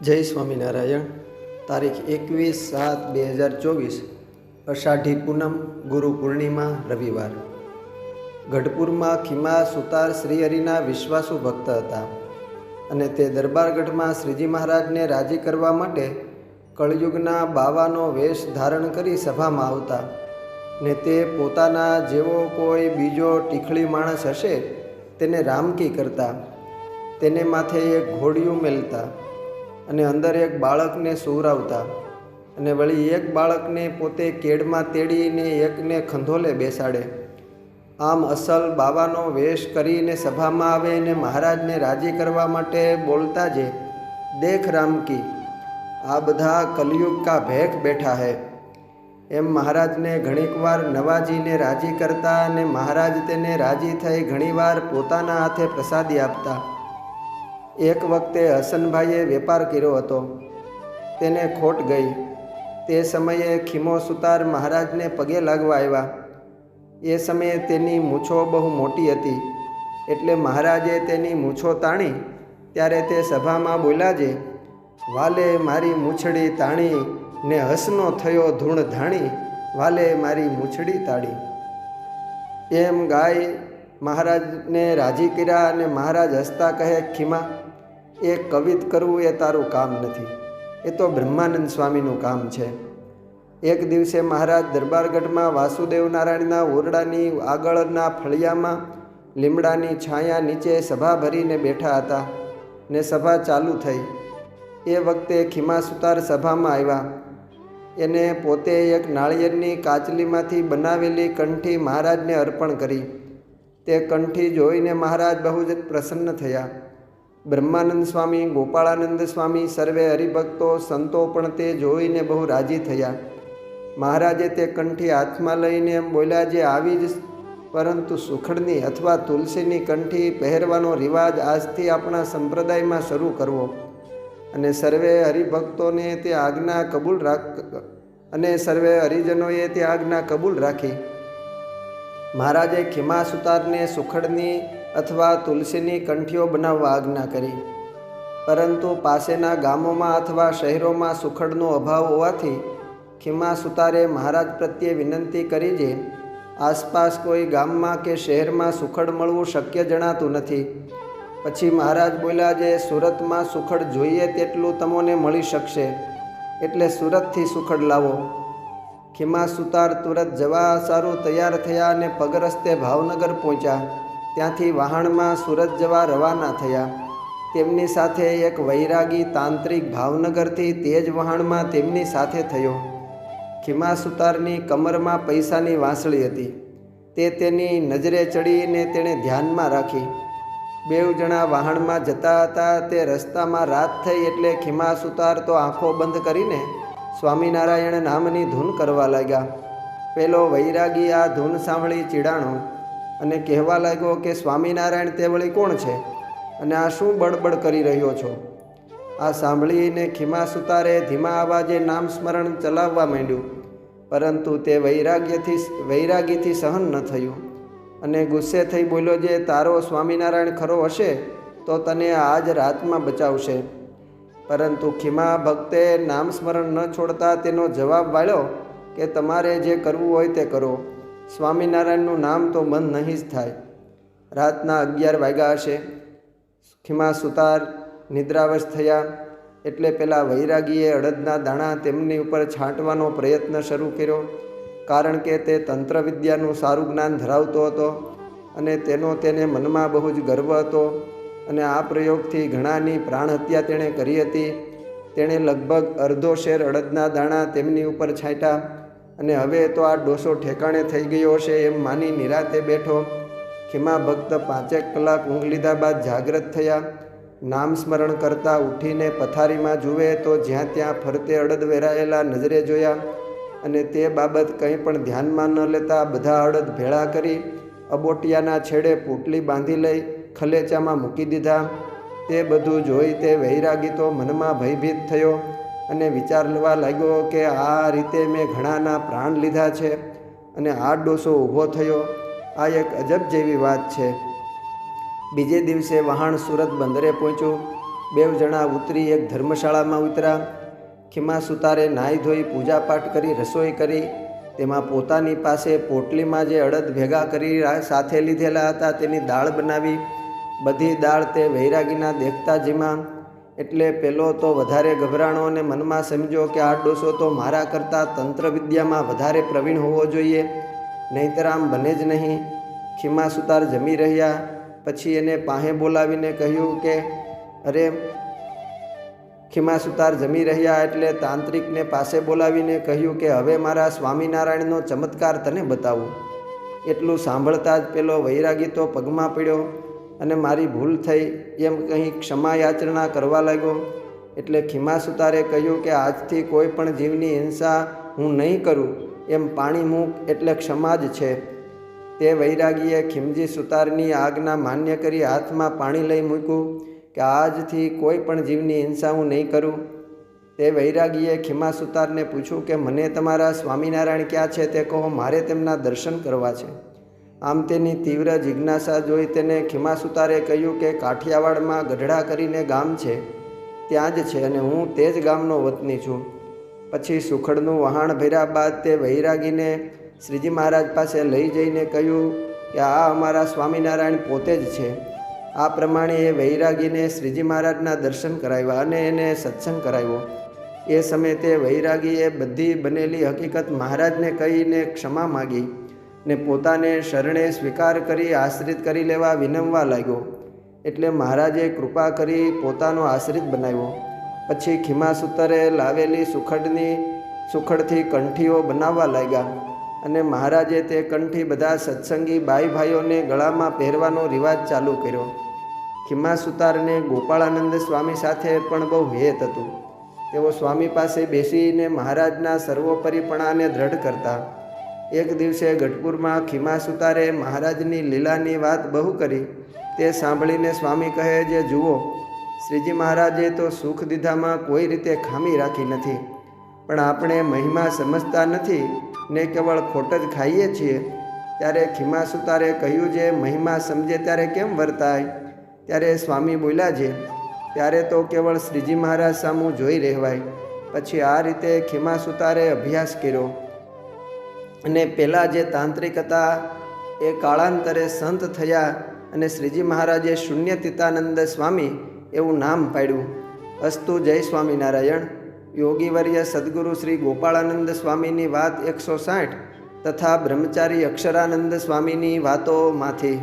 જય સ્વામિનારાયણ. તારીખ એકવીસ સાત બે હજાર ચોવીસ, અષાઢી પૂનમ, ગુરુ પૂર્ણિમા, રવિવાર. ગઢપુરમાં ખીમા સુતાર શ્રીહરિના વિશ્વાસુ ભક્ત હતા અને તે દરબારગઢમાં શ્રીજી મહારાજને રાજી કરવા માટે કળયુગના બાવાનો વેશ ધારણ કરી સભામાં આવતા ને તે પોતાના જેવો કોઈ બીજો ટીખળી માણસ હશે તેને રામકી કરતા, તેને માથે એક ઘોડિયું મેલતા અને અંદર એક બાળકને સુવરાવતા અને વળી એક બાળકને પોતે કેડમાં તેડીને એકને ખંધોલે બેસાડે. આમ અસલ બાવાનો વેશ કરીને સભામાં આવે અને મહારાજને રાજી કરવા માટે બોલતા જે, દેખ રામકી આ બધા કલયુગ કા ભેખ બેઠા હે. એમ મહારાજને ઘણીકવાર નવાજીને રાજી કરતા અને મહારાજ તેને રાજી થઈ ઘણીવાર પોતાના હાથે પ્રસાદી આપતા. એક વખતે હસનભાઈએ વેપાર કર્યો હતો. તેને ખોટ ગઈ. તે સમયે ખીમો સુતાર મહારાજને પગે લાગવા આવ્યા. એ સમયે તેની મૂછો બહુ મોટી હતી. એટલે મહારાજે તેની મૂછો તાણી. ત્યારે તે સભામાં બોલ્યા જે, વાલે મારી મૂછડી તાણી ને હસનો થયો ધૂણ ધાણી. વાલે મારી મૂછડી તાળી. એમ ગાય મહારાજને રાજી કર્યા અને મહારાજ હસતા કહે, ખીમા એ કવિત કરવું એ તારું કામ નથી. એ તો બ્રહ્માનંદ સ્વામીનું કામ છે. એક દિવસે મહારાજ દરબારગઢમાં વાસુદેવ નારાયણના ઓરડાની આગળના ફળિયામાં લીમડાની છાયા નીચે સભા ભરીને બેઠા હતા ને સભા ચાલુ થઈ. એ વખતે ખીમા સુતાર સભામાં આવ્યા. એને પોતે એક નાળિયેરની કાચલીમાંથી બનાવેલી કંઠી મહારાજને અર્પણ કરી. તે કંઠી જોઈને મહારાજ બહુ જ પ્રસન્ન થયા. બ્રહ્માનંદ સ્વામી, ગોપાળાનંદ સ્વામી, સર્વે હરિભક્તો, સંતો પણ તે જોઈને બહુ રાજી થયા. મહારાજે તે કંઠી હાથમાં લઈને એમ બોલ્યા, જે આવી જ પરંતુ સુખડની અથવા તુલસીની કંઠી પહેરવાનો રિવાજ આજથી આપણા સંપ્રદાયમાં શરૂ કરવો. અને સર્વે હરિભક્તોને તે આજ્ઞા કબૂલ રાખ, અને સર્વે હરિજનોએ તે આજ્ઞા કબૂલ રાખી. મહારાજે ખીમા સુતારને સુખડની અથવા તુલસીની કંઠીઓ બનાવવા આજ્ઞા કરી. પરંતુ પાસેના ગામોમાં અથવા શહેરોમાં સુખડનો અભાવ હોવાથી ખીમા સુતારે મહારાજ પ્રત્યે વિનંતી કરી જે આસપાસ કોઈ ગામમાં કે શહેરમાં સુખડ મળવું શક્ય જણાતું નથી. પછી મહારાજ બોલ્યા જે સુરતમાં સુખડ જોઈએ તેટલું તમને મળી શકશે, એટલે સુરતથી સુખડ લાવો. ખીમા સુતાર તુરત જવા સારું તૈયાર થયા અને પગરસ્તે ભાવનગર પહોંચ્યા. ત્યાંથી વહાણમાં સુરત જવા રવાના થયા. તેમની સાથે એક વૈરાગી તાંત્રિક ભાવનગરથી તેજ વહાણમાં તેમની સાથે થયો. ખીમા સુતારની કમરમાં પૈસાની વાંસળી હતી. તે તેની નજરે ચડીને તેણે ધ્યાનમાં રાખી. બેઉ જણા વાહણમાં જતા હતા, તે રસ્તામાં રાત થઈ એટલે ખીમા સુતાર તો આંખો બંધ કરીને સ્વામિનારાયણ નામની ધૂન કરવા લાગ્યા. પેલો વૈરાગી આ ધૂન સાંભળી ચીડાણો અને કહેવા લાગ્યો કે સ્વામિનારાયણ તે વળી કોણ છે? અને આ શું બડબડ કરી રહ્યો છો? આ સાંભળીને ખીમા સુતારે ધીમા અવાજે નામ સ્મરણ ચલાવવા માંડ્યું. પરંતુ તે વૈરાગ્યથી વૈરાગીથી સહન ન થયું. અને ગુસ્સે થઈ બોલ્યો જે, તારો સ્વામિનારાયણ ખરો હશે, તો તને આજ રાતમાં બચાવશે. પરંતુ ખીમા ભક્તે નામ સ્મરણ ન છોડતા તેનો જવાબ વાળ્યો કે, તમારે જે કરવું હોય તે કરો. સ્વામિનારાયણનું નામ તો બંધ નહીં જ થાય. રાતના અગિયાર વાગ્યા હશે. ખીમા સુતાર નિદ્રાવશ થયા. એટલે પેલા વૈરાગીએ અડદના દાણા તેમની ઉપર છાંટવાનો પ્રયત્ન શરૂ કર્યો. કારણ કે તે તંત્રવિદ્યાનું સારું જ્ઞાન ધરાવતો હતો અને તેનો તેને મનમાં બહુ જ ગર્વ હતો અને આ પ્રયોગથી ઘણાની પ્રાણહત્યા તેણે કરી હતી. તેણે લગભગ અડધો શેર અડદના દાણા તેમની ઉપર છાંટ્યા. અને હવે તો આ ડોસો ઠેકાણે થઈ ગયો હશે એમ માની નિરાતે બેઠો. ખીમા ભક્ત પાંચેક કલાક ઊંઘ લીધા બાદ જાગ્રત થયા. નામ સ્મરણ કરતાં ઉઠીને પથારીમાં જુએ તો જ્યાં ત્યાં ફરતે અડદ વેરાયેલા નજરે જોયા. અને તે બાબત કંઈ પણ ધ્યાનમાં ન લેતા બધા અડદ ભેળા કરી અબોટિયાના છેડે પોટલી બાંધી લઈ ખલેચામાં મૂકી દીધા. તે બધું જોઈ તે વૈરાગી તો મનમાં ભયભીત થયો. અને વિચાર લેવા લાગ્યો કે આ રીતે મેં ઘણાના પ્રાણ લીધા છે અને આ ડોસો ઊભો થયો. આ એક અજબ જેવી વાત છે. બીજે દિવસે વહાણ સુરત બંદરે પહોંચ્યું. બે જણા ઉતરી એક ધર્મશાળામાં ઉતર્યા. ખીમા સુતારે નાહી ધોઈ પૂજાપાઠ કરી, રસોઈ કરી. તેમાં પોતાની પાસે પોટલીમાં જે અડદ ભેગા કરી સાથે લીધેલા હતા, તેની દાળ બનાવી. બધી દાળ તે વૈરાગીના દેખતા જીમાં એટલે પેલો તો વધારે ગભરાણો અને મનમાં સમજો કે આ ડોસો તો મારા કરતાં તંત્ર વિદ્યામાં વધારે પ્રવીણ હોવો જોઈએ. નહીંતર આમ બને જ નહીં. ખીમા સુતાર જમી રહ્યા. પછી એને પાહે બોલાવીને કહ્યું કે, અરે, ખીમા સુતાર જમી રહ્યા એટલે તાંત્રિકને પાસે બોલાવીને કહ્યું કે, હવે મારા સ્વામિનારાયણનો ચમત્કાર તને બતાવું. એટલું સાંભળતા જ પેલો વૈરાગી તો પગમાં પડ્યો. અને મારી ભૂલ થઈ એમ કહી ક્ષમા યાચના કરવા લાગ્યો? એટલે ખીમા સુતારે કહ્યું કે આજથી કોઈ પણ જીવની હિંસા હું નહીં કરું, એમ પાણી મૂક એટલે ક્ષમા જ છે. તે વૈરાગીએ ખીમજી સુતારની આજ્ઞા માન્ય કરી હાથમાં પાણી લઈ મૂક્યું કે આજથી કોઈ પણ જીવની હિંસા હું નહીં કરું. તે વૈરાગીએ ખીમા સુતારને પૂછ્યું કે મને તમારા સ્વામિનારાયણ ક્યાં છે તે કહો, મારે તેમના દર્શન કરવા છે. આમ તેની તીવ્ર જિજ્ઞાસા જોઈ તેને ખિમાસુતારે કહ્યું કે કાઠિયાવાડમાં ગઢડા કરીને ગામ છે, ત્યાં જ છે અને હું તે જ ગામનો વતની છું. પછી સુખડનું વહાણ ભર્યા બાદ તે વૈરાગીને શ્રીજી મહારાજ પાસે લઈ જઈને કહ્યું કે આ અમારા સ્વામિનારાયણ પોતે જ છે. આ પ્રમાણે એ વૈરાગીને શ્રીજી મહારાજના દર્શન કરાવ્યા અને એને સત્સંગ કરાવ્યો. એ સમયે તે વૈરાગીએ બધી બનેલી હકીકત મહારાજને કહીને ક્ષમા માગી. ને પોતાને શરણે સ્વીકાર કરી આશ્રિત કરી લેવા વિનમવા લાગ્યો. એટલે મહારાજે કૃપા કરી પોતાનો આશ્રિત બનાવ્યો. પછી ખીમાસૂતરે લાવેલી સુખડની, સુખડથી કંઠીઓ બનાવવા લાગ્યા અને મહારાજે તે કંઠી બધા સત્સંગી બાઈ ભાઈઓને ગળામાં પહેરવાનો રિવાજ ચાલુ કર્યો. ખીમા સુતારને ગોપાળાનંદ સ્વામી સાથે પણ બહુ હેત હતું. તેઓ સ્વામી પાસે બેસીને મહારાજના સર્વોપરીપણાને દ્રઢ કરતા એક દિવસે ગઢપુરમાં ખીમા સુતારે મહારાજની લીલાની વાત બહુ કરી. તે સાંભળીને સ્વામી કહે જે જુઓ, શ્રીજી મહારાજે તો સુખ દીધામાં કોઈ રીતે ખામી રાખી નથી. પણ આપણે મહિમા સમજતા નથી, ને કેવળ ખોટ જ ખાઈએ છીએ. ત્યારે ખીમા સુતારે કહ્યું જે મહિમા સમજે ત્યારે કેમ વર્તાય? ત્યારે સ્વામી બોલ્યા છે, ત્યારે તો કેવળ શ્રીજી મહારાજ સામું જોઈ રહેવાય. પછી આ રીતે ખીમા સુતારે અભ્યાસ કર્યો. અને પહેલાં જે તાંત્રિક હતા, એ કાળાંતરે સંત થયા અને શ્રીજી મહારાજે શૂન્ય તિતાનંદ સ્વામી એવું નામ પાડ્યું. અસ્તુ જય સ્વામિનારાયણ. યોગીવર્ય સદગુરુ શ્રી ગોપાળાનંદ સ્વામીની વાત એકસો સાઠ તથા બ્રહ્મચારી અક્ષરાનંદ સ્વામીની વાતોમાંથી